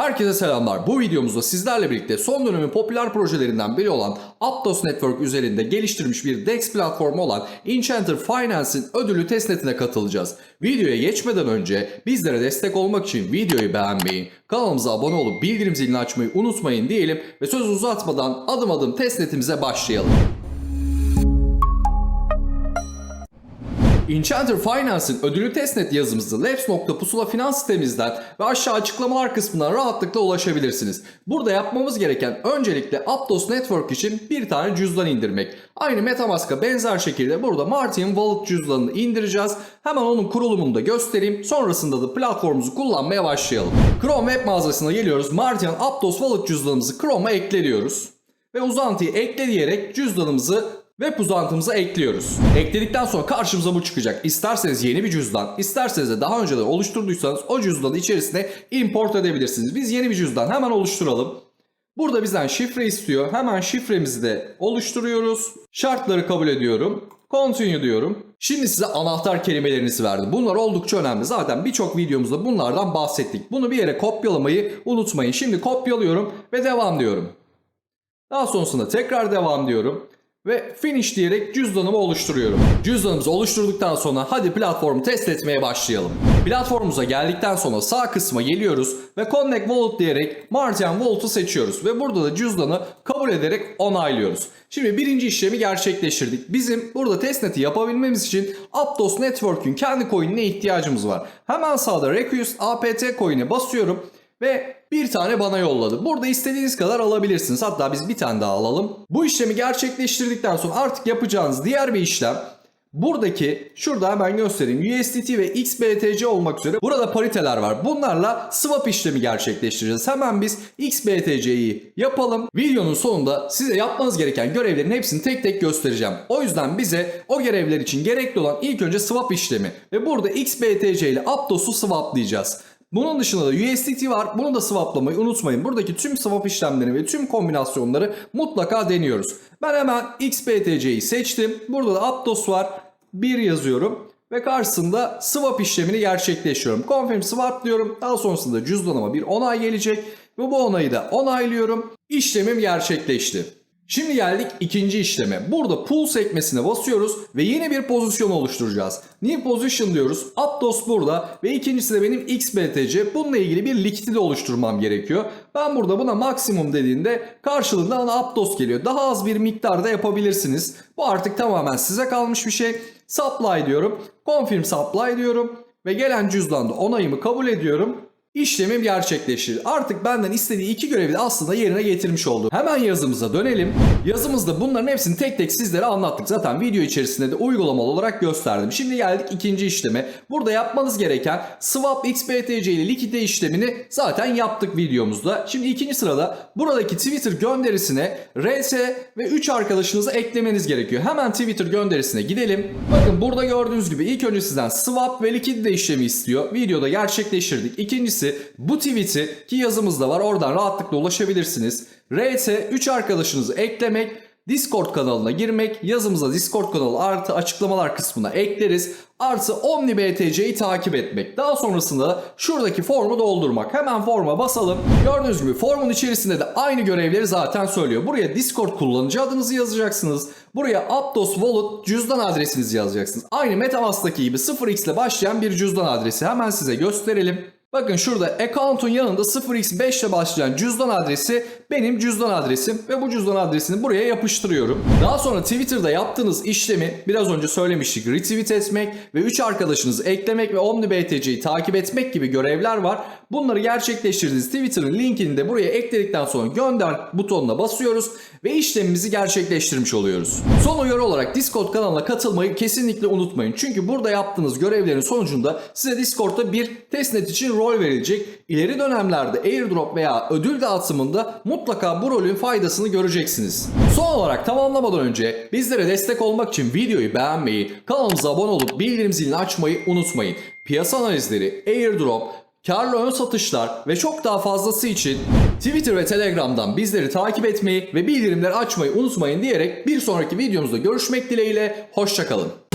Herkese selamlar. Bu videomuzda sizlerle birlikte son dönemin popüler projelerinden biri olan Aptos Network üzerinde geliştirilmiş bir DEX platformu olan Enchanter Finance'in ödülü testnetine katılacağız. Videoya geçmeden önce bizlere destek olmak için videoyu beğenmeyi, kanalımıza abone olup bildirim zilini açmayı unutmayın diyelim ve sözü uzatmadan adım adım testnetimize başlayalım. Enchanter Finance'in ödülü testnet yazımızı labs.pusula finans sitemizden ve aşağı açıklamalar kısmından rahatlıkla ulaşabilirsiniz. Burada yapmamız gereken öncelikle Aptos Network için bir tane cüzdan indirmek. Aynı Metamask'a benzer şekilde burada Martin Wallet cüzdanını indireceğiz. Hemen onun kurulumunu da göstereyim. Sonrasında da platformumuzu kullanmaya başlayalım. Chrome web mağazasına geliyoruz. Martin Aptos Wallet cüzdanımızı Chrome'a ekliyoruz. Ve uzantıyı ekle diyerek cüzdanımızı Web uzantımıza ekliyoruz. Ekledikten sonra karşımıza bu çıkacak. İsterseniz yeni bir cüzdan, isterseniz de daha önceden oluşturduysanız o cüzdanı içerisine import edebilirsiniz. Biz yeni bir cüzdan hemen oluşturalım. Burada bizden şifre istiyor. Hemen şifremizi de oluşturuyoruz. Şartları kabul ediyorum. Continue diyorum. Şimdi size anahtar kelimelerinizi verdim. Bunlar oldukça önemli. Zaten birçok videomuzda bunlardan bahsettik. Bunu bir yere kopyalamayı unutmayın. Şimdi kopyalıyorum ve devam diyorum. Daha sonrasında tekrar devam diyorum ve finish diyerek cüzdanımı oluşturuyorum. Cüzdanımızı oluşturduktan sonra hadi platformu test etmeye başlayalım. Platformumuza geldikten sonra sağ kısma geliyoruz ve Connect Wallet diyerek Martin Wallet'ı seçiyoruz ve burada da cüzdanı kabul ederek onaylıyoruz. Şimdi birinci işlemi gerçekleştirdik. Bizim burada testnet'i yapabilmemiz için Aptos Network'ün kendi coin'ine ihtiyacımız var. Hemen sağda Request APT coin'e basıyorum ve bir tane bana yolladı. Burada istediğiniz kadar alabilirsiniz. Hatta biz bir tane daha alalım. Bu işlemi gerçekleştirdikten sonra artık yapacağınız diğer bir işlem Buradaki şurada hemen göstereyim USDT ve XBTC olmak üzere burada pariteler var. Bunlarla swap işlemi gerçekleştireceğiz. Hemen biz XBTC'yi yapalım. Videonun sonunda size yapmanız gereken görevlerin hepsini tek tek göstereceğim. O yüzden bize o görevler için gerekli olan ilk önce swap işlemi ve burada XBTC ile Aptos'u swaplayacağız. Bunun dışında da USDT var. Bunu da swaplamayı unutmayın. Buradaki tüm swap işlemleri ve tüm kombinasyonları mutlaka deniyoruz. Ben hemen XBTC'yi seçtim. Burada da Aptos var. 1 yazıyorum ve karşısında swap işlemini gerçekleştiriyorum. Confirm swap diyorum. Daha sonrasında cüzdanıma bir onay gelecek ve bu onayı da onaylıyorum. İşlemim gerçekleşti. Şimdi geldik ikinci işleme. Burada pool sekmesine basıyoruz ve yeni bir pozisyon oluşturacağız. New position diyoruz. Aptos burada ve ikincisi de benim XBTC. Bununla ilgili bir likidite oluşturmam gerekiyor. Ben burada buna maksimum dediğinde karşılığında bana Aptos geliyor. Daha az bir miktarda yapabilirsiniz. Bu artık tamamen size kalmış bir şey. Supply diyorum. Confirm supply diyorum. Ve gelen cüzdanda onayımı kabul ediyorum. İşlemim gerçekleşir. Artık benden istediği iki görevi de aslında yerine getirmiş oldu. Hemen yazımıza dönelim. Yazımızda bunların hepsini tek tek sizlere anlattık. Zaten video içerisinde de uygulamalı olarak gösterdim. Şimdi geldik ikinci işleme. Burada yapmanız gereken swap XBTC ile likide işlemini zaten yaptık videomuzda. Şimdi ikinci sırada buradaki Twitter gönderisine RS ve 3 arkadaşınızı eklemeniz gerekiyor. Hemen Twitter gönderisine gidelim. Bakın burada gördüğünüz gibi ilk önce sizden swap ve likide işlemi istiyor. Videoda gerçekleştirdik. İkincisi bu tweet'i ki yazımızda var oradan rahatlıkla ulaşabilirsiniz. RT 3 arkadaşınızı eklemek, Discord kanalına girmek, yazımıza Discord kanalı artı açıklamalar kısmına ekleriz. Artı OmniBTC'yi takip etmek. Daha sonrasında şuradaki formu doldurmak. Hemen forma basalım. Gördüğünüz gibi formun içerisinde de aynı görevleri zaten söylüyor. Buraya Discord kullanıcı adınızı yazacaksınız. Buraya Aptos Wallet cüzdan adresinizi yazacaksınız. Aynı Metamask'taki gibi 0x ile başlayan bir cüzdan adresi. Hemen size gösterelim. Bakın şurada account'un yanında 0x5 ile başlayan cüzdan adresi benim cüzdan adresim ve bu cüzdan adresini buraya yapıştırıyorum. Daha sonra Twitter'da yaptığınız işlemi biraz önce söylemiştik retweet etmek ve 3 arkadaşınızı eklemek ve OmniBTC'yi takip etmek gibi görevler var. Bunları gerçekleştirdiğiniz Twitter'ın linkini de buraya ekledikten sonra gönder butonuna basıyoruz ve işlemimizi gerçekleştirmiş oluyoruz. Son uyarı olarak Discord kanalına katılmayı kesinlikle unutmayın. Çünkü burada yaptığınız görevlerin sonucunda size Discord'da bir testnet için rol verilecek. İleri dönemlerde airdrop veya ödül dağıtımında mutlaka bu rolün faydasını göreceksiniz. Son olarak tamamlamadan önce bizlere destek olmak için videoyu beğenmeyi, kanalımıza abone olup bildirim zilini açmayı unutmayın. Piyasa analizleri, airdrop, karlı ön satışlar ve çok daha fazlası için Twitter ve Telegram'dan bizleri takip etmeyi ve bildirimleri açmayı unutmayın diyerek bir sonraki videomuzda görüşmek dileğiyle hoşçakalın.